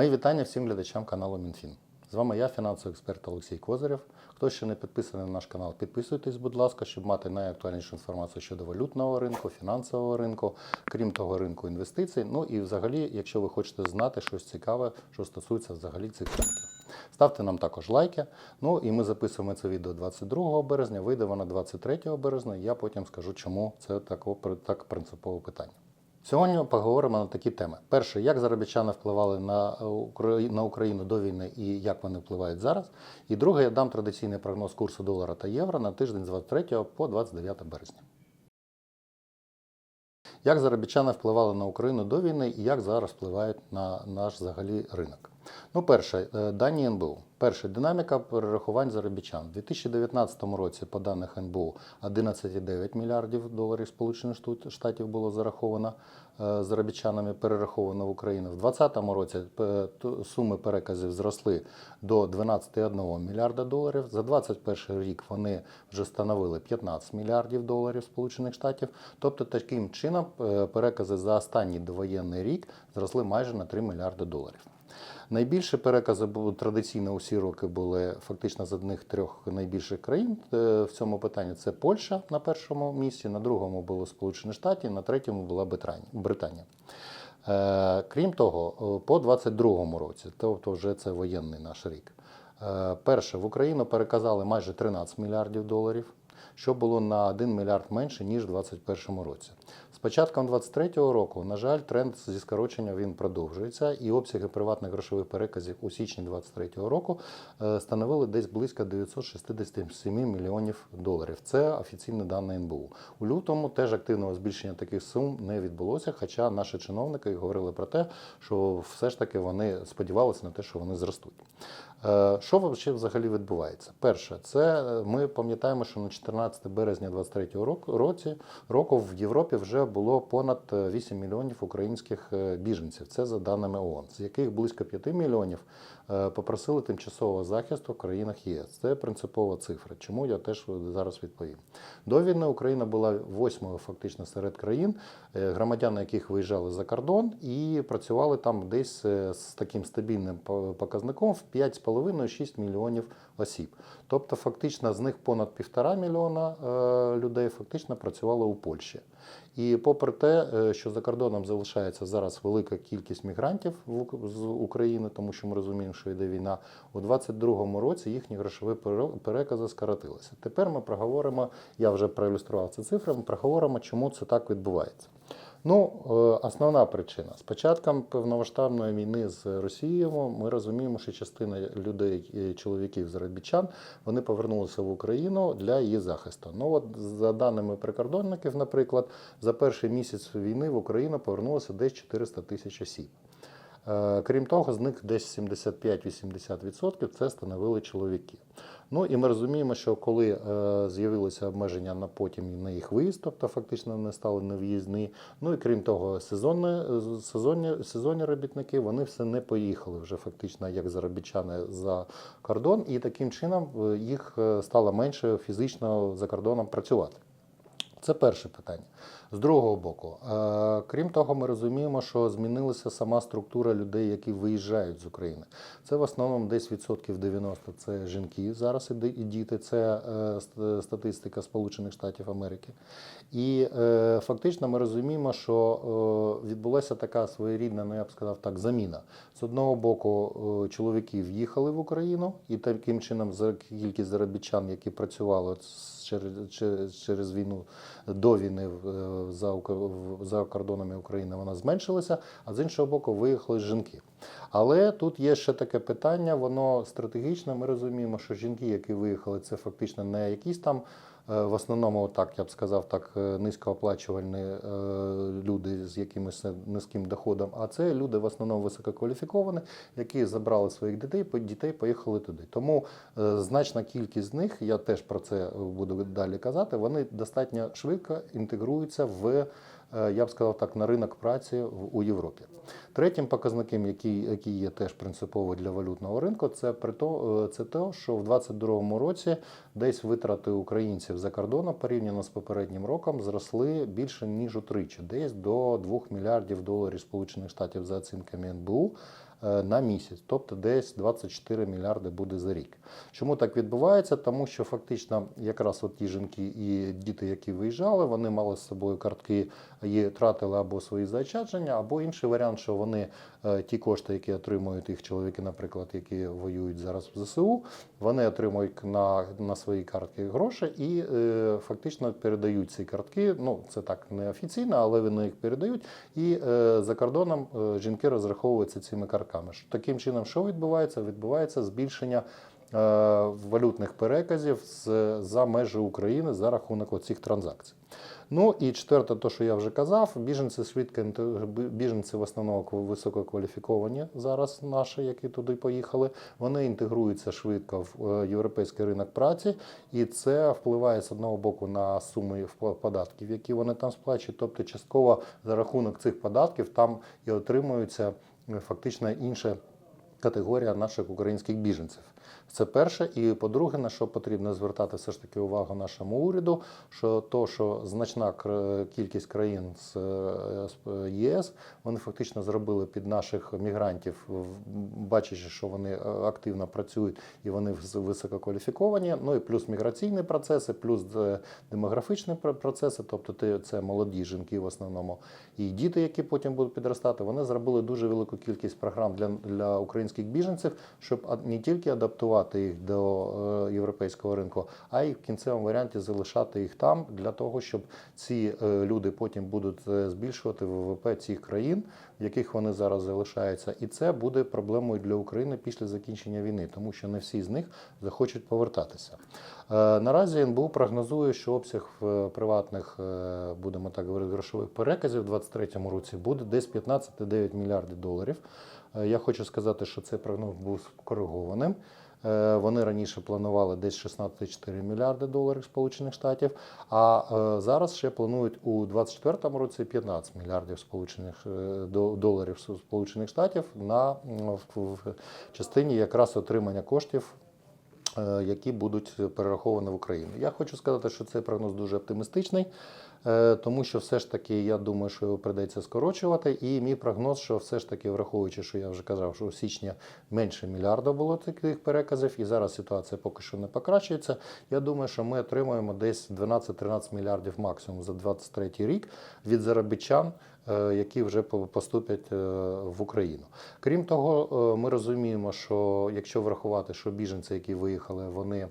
Мої вітання всім глядачам каналу МінФін. З вами я, фінансовий експерт Олексій Козирєв. Хто ще не підписаний на наш канал, підписуйтесь, будь ласка, щоб мати найактуальнішу інформацію щодо валютного ринку, фінансового ринку, крім того, ринку інвестицій. Ну і взагалі, якщо ви хочете знати щось цікаве, що стосується взагалі цих ринків. Ставте нам також лайки. Ну і ми записуємо це відео 22 березня, вийде воно 23 березня. Я потім скажу, чому це тако, так принципове питання. Сьогодні поговоримо на такі теми. Перше, як заробітчани впливали на Украї- на Україну до війни і як вони впливають зараз. І друге, я дам традиційний прогноз курсу долара та євро на тиждень з 23 по 29 березня. Як заробітчани впливали на Україну до війни і як зараз впливають на наш взагалі ринок? Ну, перше, е, дані НБУ. Перше, динаміка перерахувань заробітчан. У 2019 році, по даних НБУ, 11,9 мільярдів доларів Сполучених Штатів було зараховано е, заробітчанами, перераховано в Україну. В 2020 році е, суми переказів зросли до 12,1 мільярда доларів. За 2021 рік вони вже становили 15 мільярдів доларів Сполучених Штатів. Тобто, таким чином перекази за останній довоєнний рік зросли майже на 3 мільярди доларів. Найбільші перекази традиційно усі роки були фактично з одних трьох найбільших країн е, в цьому питанні. Це Польща на першому місці, на другому було Сполучені Штати, на третьому була Британія. Е, Крім того, е, по 22-му році, тобто вже це воєнний наш рік. Перше, в Україну переказали майже 13 мільярдів доларів, що було на 1 мільярд менше, ніж у 2021 році. Початком 2023 року, на жаль, тренд зі скорочення він продовжується, і обсяги приватних грошових переказів у січні 2023 року е, становили десь близько 967 мільйонів доларів. Це офіційні дані НБУ. У лютому теж активного збільшення таких сум не відбулося, хоча наші чиновники говорили про те, що все ж таки вони сподівалися на те, що вони зростуть. Е, Що вообще взагалі відбувається? Перше, це е, ми пам'ятаємо, що на 14 березня 2023 року, році, року в Європі вже було понад е, 8 мільйонів українських е, біженців. Це за даними ООН, з яких близько 5 мільйонів е, попросили тимчасового захисту в країнах ЄС. Це принципова цифра. Чому я теж зараз відповім. До війни Україна була восьмою фактично серед країн, е, громадяни яких виїжджали за кордон і працювали там десь е, з таким стабільним показником в 5,5-6 мільйонів осіб. Тобто, фактично, з них понад півтора мільйона е, людей фактично працювало у Польщі. І попри те, е, що за кордоном залишається зараз велика кількість мігрантів з України, тому що ми розуміємо, що йде війна, у 2022 році їхні грошові пере- перекази скоротилися. Тепер ми проговоримо, я вже проілюстрував ці цифри, ми проговоримо, чому це так відбувається. Ну, е, основна причина. З початком повномасштабної війни з Росією ми розуміємо, що частина людей, е, чоловіків заробітчан, вони повернулися в Україну для її захисту. Ну от за даними прикордонників, наприклад, за перший місяць війни в Україну повернулося десь 400 тисяч осіб. Е, Крім того, з них десь 75-80% це становили чоловіки. Ну і ми розуміємо, що коли е, з'явилися обмеження на потім на їх виїзд, тобто фактично вони стали нев'їзні. Ну і крім того, сезонні, сезонні, сезонні робітники вони все не поїхали вже фактично як заробітчани за кордон, і таким чином е, їх е, стало менше фізично за кордоном працювати. Це перше питання. З другого боку, е, крім того, ми розуміємо, що змінилася сама структура людей, які виїжджають з України. Це в основному десь відсотків 90 це жінки зараз і діти. Це е, статистика Сполучених Штатів Америки. І е, фактично ми розуміємо, що відбулася така своєрідна, ну я б сказав так, заміна. З одного боку, чоловіки в'їхали в Україну, і таким чином за кількість заробітчан, які працювали з- через, через, війну до війни за, Ука- за кордонами України, вона зменшилася, а з іншого боку, виїхали жінки. Але тут є ще таке питання, воно стратегічне. Ми розуміємо, що жінки, які виїхали, це фактично не якісь там. Е, В основному, так я б сказав, так е, низькооплачувальні е, люди з якимось низьким доходом, а це люди в основному висококваліфіковані, які забрали своїх дітей, дітей поїхали туди. Тому значна кількість з них, я теж про це буду далі казати, вони достатньо швидко інтегруються в я б сказав так, на ринок праці у Європі. Третім показником, який, який є теж принципово для валютного ринку, це при то, е, це те, що в 2022 році десь витрати українців за кордоном порівняно з попереднім роком зросли більше ніж утричі, десь до 2 мільярдів доларів Сполучених Штатів за оцінками НБУ. Е, на місяць, тобто десь 24 мільярди буде за рік. Чому так відбувається? Тому що фактично якраз от ті жінки і діти, які виїжджали, вони мали з собою картки і тратили або свої заощадження, або інший варіант, що вони е, ті кошти, які отримують їх чоловіки, наприклад, які воюють зараз в ЗСУ, вони отримують на, на свої картки гроші і е, фактично передають ці картки. Ну це так не офіційно, але вони їх передають. І е, за кордоном е, жінки розраховуються цими картками. Ш- Таким чином, що відбувається? Відбувається збільшення. е, Валютних переказів з, за межі України за рахунок цих транзакцій. Ну і четверте, то що я вже казав, біженці інте- біженці в основному висококваліфіковані зараз наші, які туди поїхали. Вони інтегруються швидко в е, європейський ринок праці, і це впливає з одного боку на суми податків, які вони там сплачують. Тобто, частково за рахунок цих податків там і отримуються фактично інша категорія наших українських біженців. Це перше. І по-друге, на що потрібно звертати все ж таки увагу нашому уряду, що то, що значна кількість країн з е, ЄС, вони фактично зробили під наших мігрантів, бачачи, що вони е, активно працюють і вони висококваліфіковані. Ну і плюс міграційні процеси, плюс е, демографічні пр- процеси, тобто це молоді жінки в основному, і діти, які потім будуть підростати, вони зробили дуже велику кількість програм для, для українських біженців, щоб не тільки адаптувати їх до е, європейського ринку, а й в кінцевому варіанті залишати їх там для того, щоб ці е, люди потім будуть е, збільшувати ВВП цих країн, в яких вони зараз залишаються, і це буде проблемою для України після закінчення війни, тому що не всі з них захочуть повертатися. Е, Наразі НБУ прогнозує, що обсяг в приватних, е, будемо так говорити, грошових переказів у 2023 році буде десь 15,9 мільярдів доларів. Е, Я хочу сказати, що цей прогноз був скоригованим. Е, Вони раніше планували десь 16,4 мільярди доларів Сполучених Штатів, а е, зараз ще планують у 2024 році 15 мільярдів сполучених е, до- доларів Сполучених Штатів на в, частині якраз отримання коштів які будуть перераховані в Україну. Я хочу сказати, що цей прогноз дуже оптимістичний, тому що все ж таки я думаю, що його придеться скорочувати. І мій прогноз, що все ж таки, враховуючи, що я вже казав, що у січня менше мільярда було таких переказів, і зараз ситуація поки що не покращується. Я думаю, що ми отримаємо десь 12-13 мільярдів максимум за 23 рік від заробітчан. Е, Які вже по- поступлять е, в Україну. Крім того, е, ми розуміємо, що якщо врахувати, що біженці, які виїхали, вони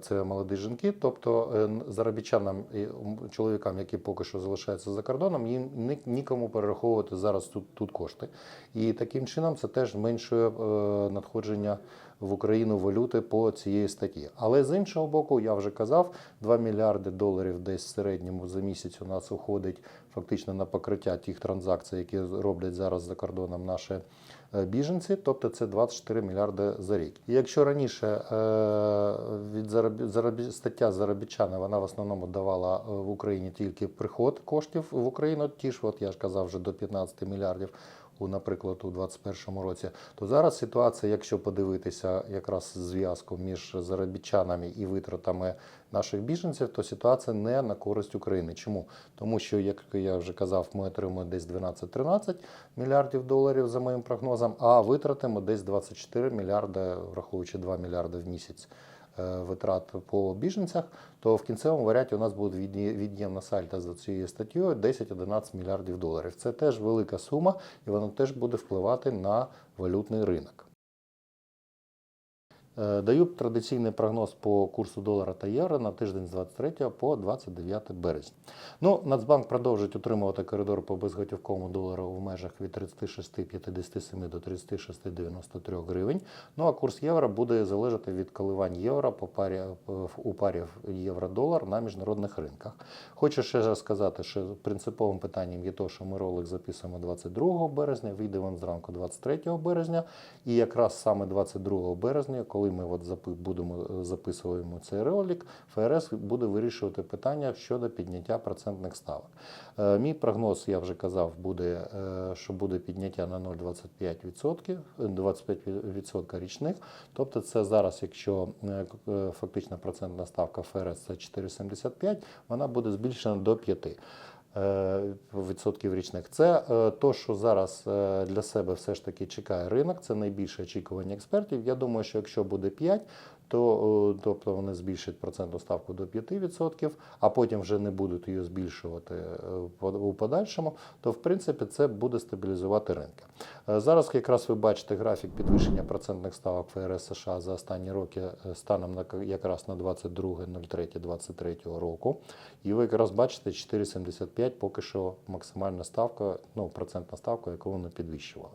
це молоді жінки, тобто заробітчанам і чоловікам, які поки що залишаються за кордоном, їм ні- нікому перераховувати зараз тут, тут кошти. І таким чином це теж зменшує надходження в Україну валюти по цієї статті. Але з іншого боку, я вже казав, 2 мільярди доларів десь в середньому за місяць у нас уходить фактично на покриття тих транзакцій, які роблять зараз за кордоном наші е, біженці, тобто це 24 мільярди за рік. І якщо раніше е, від заробі, заробі, стаття заробітчана вона в основному давала е, в Україні тільки приход коштів в Україну, ті ж, от я ж казав, вже до 15 мільярдів. У, наприклад, у 2021 році, то зараз ситуація, якщо подивитися якраз зв'язку між заробітчанами і витратами наших біженців, то ситуація не на користь України. Чому? Тому що, як я вже казав, ми отримуємо десь 12-13 мільярдів доларів за моїм прогнозом, а витратимо десь 24 мільярди, враховуючи 2 мільярди в місяць е, витрат по біженцях, то в кінцевому варіанті у нас буде від'ємна сальта за цією статтєю 10-11 мільярдів доларів. Це теж велика сума, і вона теж буде впливати на валютний ринок. Е, Даю традиційний прогноз по курсу долара та євро на тиждень з 23 по 29 березня. Ну, Нацбанк продовжить утримувати коридор по безготівковому долару в межах від 36,57 до 36,93 гривень. Ну а курс євро буде залежати від коливань євро по парі, у парі євро-долар на міжнародних ринках. Хочу ще раз сказати, що принциповим питанням є те, що ми ролик записуємо 22 березня, вийде він зранку 23 березня, і якраз саме 22 березня, коли ми от будемо е, записуємо цей ролик, ФРС буде вирішувати питання щодо підняття процентних ставок. Е, Мій прогноз, я вже казав, буде, е, що буде підняття на 0,25%, е, 25% річних. Тобто це зараз, якщо фактична процентна ставка ФРС це 4,75, вона буде збільшена до 5. Е, відсотків річних. Це е, то, що зараз е, для себе все ж таки чекає ринок. Це найбільше очікування експертів. Я думаю, що якщо буде 5, то е, тобто вони збільшать процентну ставку до 5%, а потім вже не будуть її збільшувати е, у подальшому, то в принципі це буде стабілізувати ринки. Е, Зараз якраз ви бачите графік підвищення процентних ставок ФРС США за останні роки станом на якраз на 22.03.23 року. І ви якраз бачите 4,75 поки що максимальна ставка, ну процентна ставка, яку вони підвищували.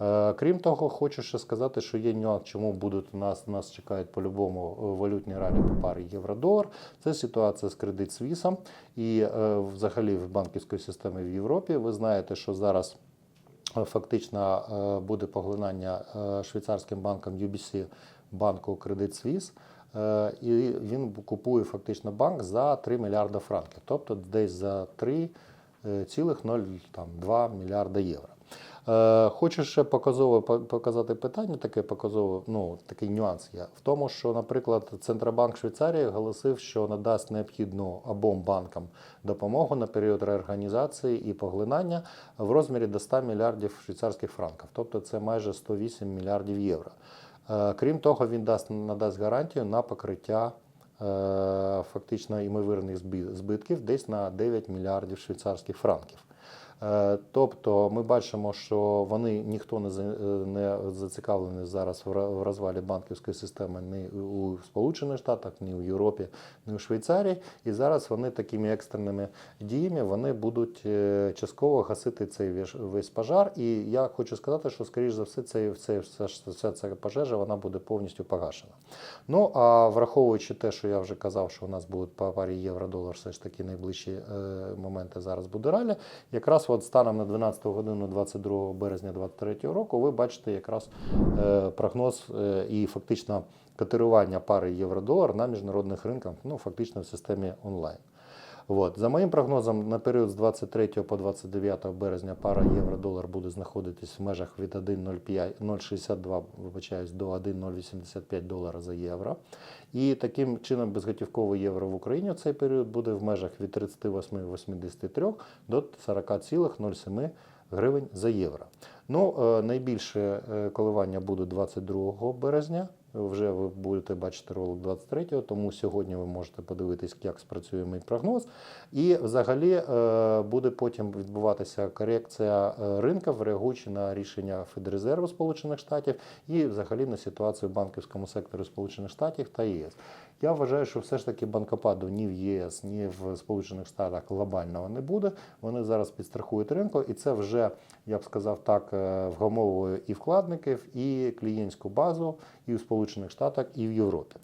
Е, Крім того, хочу ще сказати, що є нюанс, чому будуть у нас нас чекають по-любому е, валютні ралі по парі євро-долар. Це ситуація з кредит свісом і е, взагалі в банківської системі в Європі. Ви знаєте, що зараз фактично буде поглинання швейцарським банком UBC банку Suisse. Е, І він купує фактично банк за 3 мільярда франків, тобто десь за 3,02 мільярда євро. Е, Хочу ще показово показати питання, таке показово, ну такий нюанс є в тому, що, наприклад, Центробанк Швейцарії оголосив, що надасть необхідну обом банкам допомогу на період реорганізації і поглинання в розмірі до 100 мільярдів швейцарських франків, тобто це майже 108 мільярдів євро. Е, Крім того, він дасть надасть гарантію на покриття е, фактично ймовірних збі- збитків десь на 9 мільярдів швейцарських франків. Е, Тобто ми бачимо, що вони ніхто не е, зацікавлений зараз в розвалі банківської системи ні у Сполучених Штатах, ні у Європі, ні у Швейцарії. І зараз вони такими екстреними діями вони будуть е, частково гасити цей весь пожар. І я хочу сказати, що скоріш за все, цей, цей, вся, ця пожежа вона буде повністю погашена. Ну а враховуючи те, що я вже казав, що у нас будуть по парі євро-долар, все ж таки найближчі моменти зараз буде ралі. Якраз от станом на 12 годину 22 березня 2023 року ви бачите якраз е, прогноз е, і фактично котирування пари євро-долар на міжнародних ринках, ну фактично в системі онлайн. От. За моїм прогнозом, на період з 23 по 29 березня пара євро-долар буде знаходитись в межах від 1,05 0,62 вибачаюсь, до 1,085 долара за євро. І таким чином безготівковий євро в Україні в цей період буде в межах від 38,83 до 40,07 гривень за євро. Ну, е, найбільше е, коливання буде 22 березня. Вже ви будете бачити ролик 23-го, тому сьогодні ви можете подивитись, як спрацює мій прогноз. І взагалі е, буде потім відбуватися корекція ринків, реагуючи на рішення Федрезерву Сполучених Штатів і взагалі на ситуацію в банківському секторі Сполучених Штатів та ЄС. Я вважаю, що все ж таки банкопаду ні в ЄС, ні в Сполучених Штатах глобального не буде. Вони зараз підстрахують ринку, і це вже, я б сказав так, вгамовує і вкладників, і клієнтську базу, і в Сполучених Штатах, і в Європі.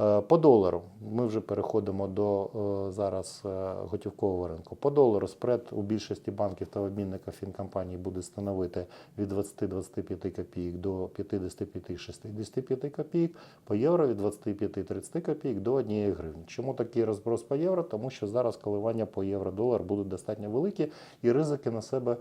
Е, По долару ми вже переходимо до е, зараз е, готівкового ринку. По долару спред у більшості банків та обмінників фінкомпаній буде становити від 20-25 копійок до 55-65 копійок. По євро від 25-30 копійок до 1 гривні. Чому такий розброс по євро? Тому що зараз коливання по євро-долар будуть достатньо великі, і ризики на себе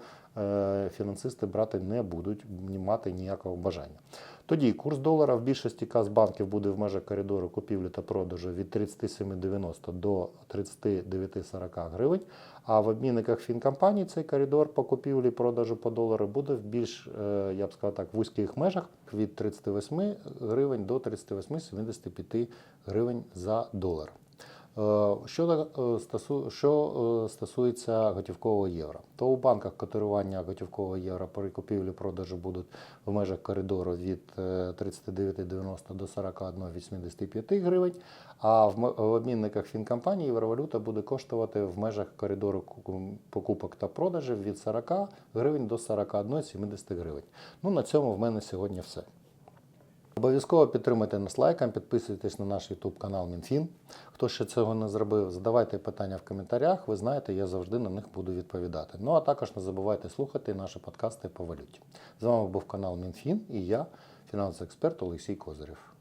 фінансисти брати не будуть мати ніякого бажання. Тоді курс долара в більшості казбанків буде в межах коридору купівлі та продажу від 37,90 до 39,40 гривень. А в обмінниках фінкомпаній цей коридор по купівлі продажу по долару буде в більш, е, я б сказав так, вузьких межах від 38 гривень до 38,75 гривень за долар. Е, Що, е, що е, стосується готівкового євро, то у банках котирування готівкового євро при купівлі продажу будуть в межах коридору від е, 39,90 до 41,85 гривень, а в обмінниках фінкомпаній євровалюта буде коштувати в межах коридору покупок та продажів від 40 гривень до 41,70 гривень. Ну, на цьому в мене сьогодні все. Обов'язково підтримуйте нас лайком, підписуйтесь на наш YouTube канал Мінфін. Хто ще цього не зробив, задавайте питання в коментарях. Ви знаєте, я завжди на них буду відповідати. Ну а також не забувайте слухати наші подкасти по валюті. З вами був канал Мінфін і я, фінансовий експерт Олексій Козирєв.